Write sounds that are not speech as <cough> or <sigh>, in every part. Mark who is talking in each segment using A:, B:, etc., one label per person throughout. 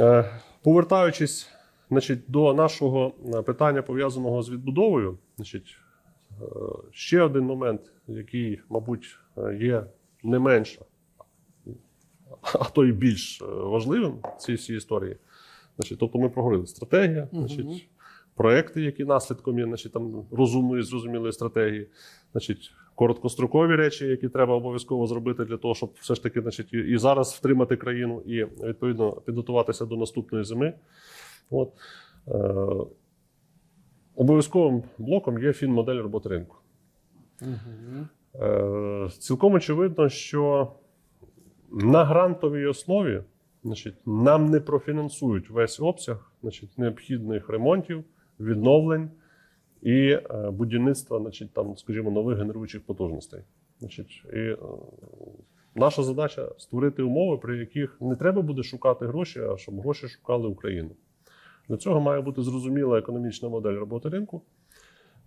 A: Е, Повертаючись значить, до нашого е, питання, пов'язаного з відбудовою, значить, е, ще один момент, який, мабуть, є не менш, а то і більш важливим в цій всій історії. Значить, тобто ми проговорили стратегія, значить, проекти, які наслідком є значить, там, розумної, зрозумілої стратегії, значить, короткострокові речі, які треба обов'язково зробити для того, щоб все ж таки значить, і- зараз втримати країну і відповідно підготуватися до наступної зими. От. Е, обов'язковим блоком є фінмодель роботи ринку. Е, цілком очевидно, що на грантовій основі значить, нам не профінансують весь обсяг значить, необхідних ремонтів, відновлень і е, будівництва, значить, там, скажімо, нових генеруючих потужностей. Значить, і, е, наша задача створити умови, при яких не треба буде шукати гроші, а щоб гроші шукали Україну. Для цього має бути зрозуміла економічна модель роботи ринку,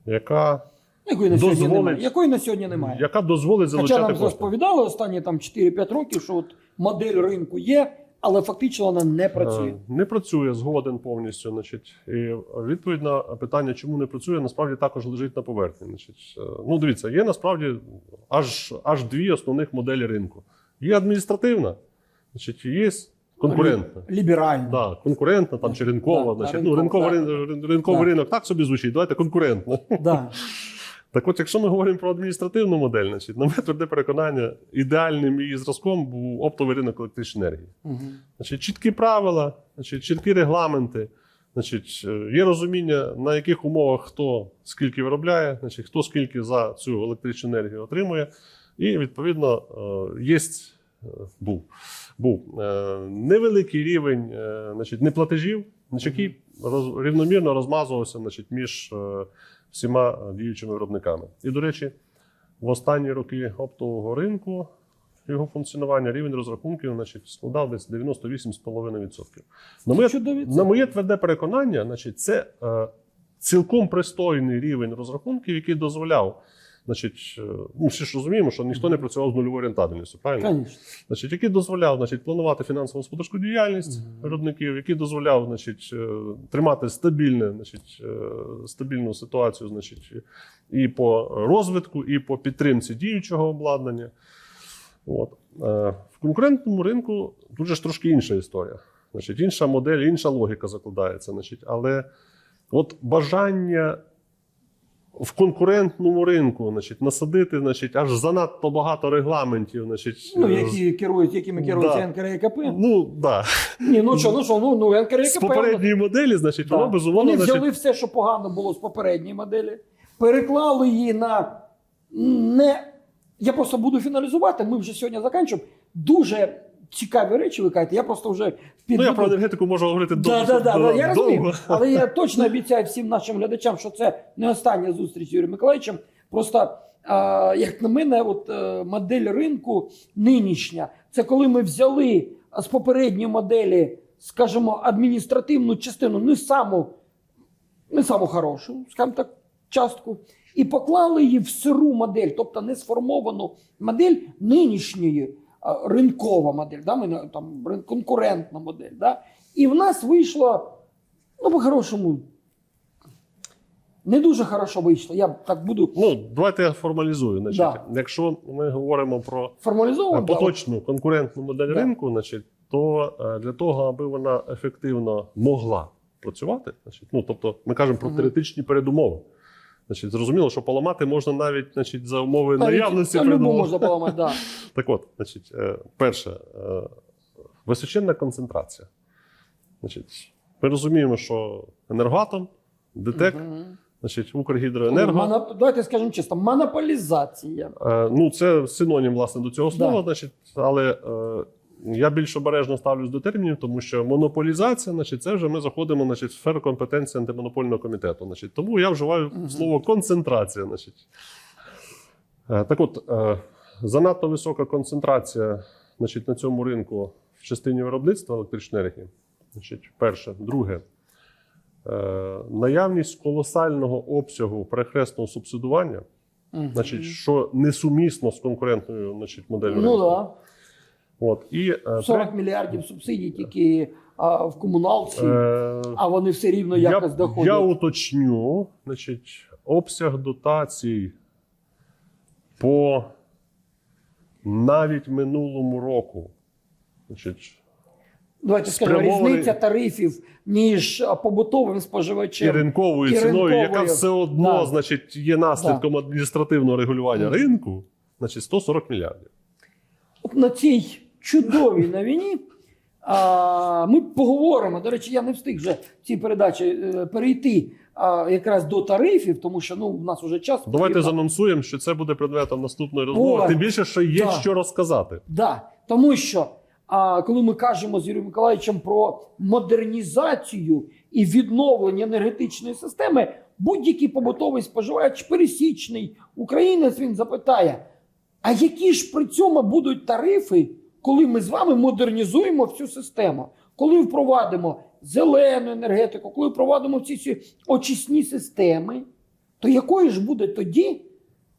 A: яка,
B: Якої на сьогодні
A: Дозволить-
B: немає. Якої на сьогодні немає.
A: яка дозволить
B: Хоча нам
A: кошти.
B: розповідали останні там 4-5 років, що от модель ринку є, але фактично вона не працює.
A: Е, Не працює згоден повністю. Значить, і відповідь на питання, чому не працює, насправді також лежить на поверхні. Значить, е, ну дивіться, є насправді аж, аж дві основних моделі ринку. Є адміністративна, значить, є конкурентна.
B: Ліберальна.
A: Да, конкурентна там чи ринкова.
B: Да,
A: значить,
B: ринкова,
A: ну, ринковий,
B: так.
A: рин- ринковий
B: Да.
A: ринок так собі звучить, давайте конкурентно.
B: Да. <laughs>
A: Так от, якщо ми говоримо про адміністративну модель, значить, на моє тверде переконання, ідеальним її зразком був оптовий ринок електричної енергії.
B: Мгм.
A: Значить, чіткі правила, значить, чіткі регламенти, значить, е, є розуміння, на яких умовах хто скільки виробляє, значить, хто скільки за цю електричну енергію отримує. І, відповідно, е, є, був, був е, невеликий рівень е, значить, неплатежів, значить, який роз, рівномірно розмазувався значить, між е, всіма е, діючими виробниками. І, до речі, в останні роки оптового ринку його функціонування, рівень розрахунків значить, складав десь 98,5%. На моє, на моє тверде переконання, значить, це е, цілком пристойний рівень розрахунків, який дозволяв. Значить, е, ну, всі ж розуміємо, що ніхто не працював з нульовою рентабельністю, правильно?
B: Конечно.
A: Значить, який дозволяв значить, планувати фінансово-господарську діяльність виробників, який дозволяв значить, е, тримати стабільне, значить, е, стабільну ситуацію значить, і по розвитку, і по підтримці діючого обладнання. От. В конкурентному ринку дуже ж трошки інша історія. Значить, інша модель, інша логіка закладається. Значить, але от бажання в конкурентному ринку значить, насадити значить, аж занадто багато регламентів. Значить,
B: Ну,
A: е,
B: які керують, якими керується
A: Да.
B: НКРЕКП.
A: Ну, да.
B: Ні, ну що, ну що, ну, ну
A: З попередньої моделі, значить,
B: Да.
A: воно безумовно.
B: Вони взяли
A: Значить,
B: все, що погано було з попередньої моделі, переклали її на не. Я просто буду фіналізувати. Ми вже сьогодні закінчимо. Дуже цікаві речі ви кажете. Я просто вже
A: ну,
B: підведу.
A: я про енергетику можу говорити
B: Да,
A: довго.
B: да, да,
A: довго.
B: я розумію. Але я точно обіцяю всім нашим глядачам, що це не остання зустріч з Юрієм Миколаївичем. Просто, а, як на мене, от е, модель ринку нинішня, це коли ми взяли з попередньої моделі, скажімо, адміністративну частину, не саму, не саму хорошу, скажімо так, частку, і поклали її в сиру модель, тобто не сформовану модель нинішньої ринкова модель, да, ми, там, конкурентна модель. Да? І в нас вийшло, ну, по-хорошому, не дуже хорошо вийшло. Я так буду
A: Ну, давайте я формалізую. Значить,
B: Да.
A: Якщо ми говоримо про е, поточну конкурентну модель
B: Да.
A: ринку, значить, то е, для того, аби вона ефективно могла працювати, значить, ну, тобто ми кажемо про
B: Мгм.
A: теоретичні передумови. Значить, зрозуміло, що поламати можна навіть значить, за умови
B: Навіть
A: наявності передумов.
B: можна поламати, да. <laughs>
A: Так от, значить, е, перше, е, височенна концентрація. Значить, ми розуміємо, що енергоатом, ДТЕК,
B: Мгм.
A: значить, Укргідроенерго.
B: Моно- Давайте скажемо чесно, монополізація.
A: Е, Ну, це синонім, власне, до цього слова,
B: Да.
A: значить, але е, я більш обережно ставлюсь до термінів, тому що монополізація, значить, це вже ми заходимо значить, в сферу компетенції антимонопольного комітету. Значить, тому я вживаю слово концентрація. Значить. Е, Так от, е, занадто висока концентрація значить, на цьому ринку в частині виробництва електричної енергії. Значить, перше. Друге. Е, Наявність колосального обсягу перехресного субсидування, значить, що несумісно з конкурентною значить, моделлю
B: ну
A: ринку.
B: Да.
A: От. І, е,
B: 40 мільярдів субсидій тільки а, в комуналці,
A: Е,
B: а вони все рівно якось
A: я,
B: доходять.
A: я уточню, значить, обсяг дотацій по навіть минулому року. Значить,
B: Давайте скажемо, різниця тарифів між побутовим
A: і ринковою
B: і
A: ціною, яка все одно
B: Да.
A: значить, є наслідком адміністративного регулювання
B: Мгм.
A: ринку, значить 140 мільярдів.
B: От на цій чудовій новині а, ми поговоримо. До речі, я не встиг вже в цій передачі е, перейти а, якраз до тарифів, тому що ну, в нас вже час.
A: Давайте
B: потрібно.
A: занонсуємо, що це буде предметом наступної розмови.
B: О,
A: Тим більше, що є
B: да.
A: що розказати.
B: Да, тому що а, коли ми кажемо з Юрієм Миколаївичем про модернізацію і відновлення енергетичної системи, будь-який побутовий споживач, пересічний українець, він запитає: а які ж при цьому будуть тарифи, коли ми з вами модернізуємо всю систему? Коли впровадимо зелену енергетику, коли впровадимо ці всі очисні системи, то якою ж буде тоді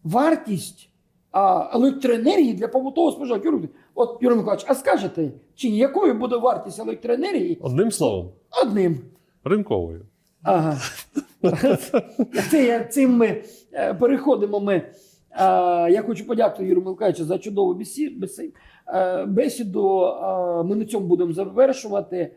B: вартість а, електроенергії для побутового споживача? От Юрій Миколаївич, а скажете, чи ні, якою буде вартість електроенергії
A: Одним словом,
B: одним?
A: ринковою.
B: Ага. <laughs> Це я- цим ми е, переходимо. Ми. Е, Я хочу подякувати Юрію Милкаючу за чудову е, бесіду. Е, Ми на цьому будемо завершувати.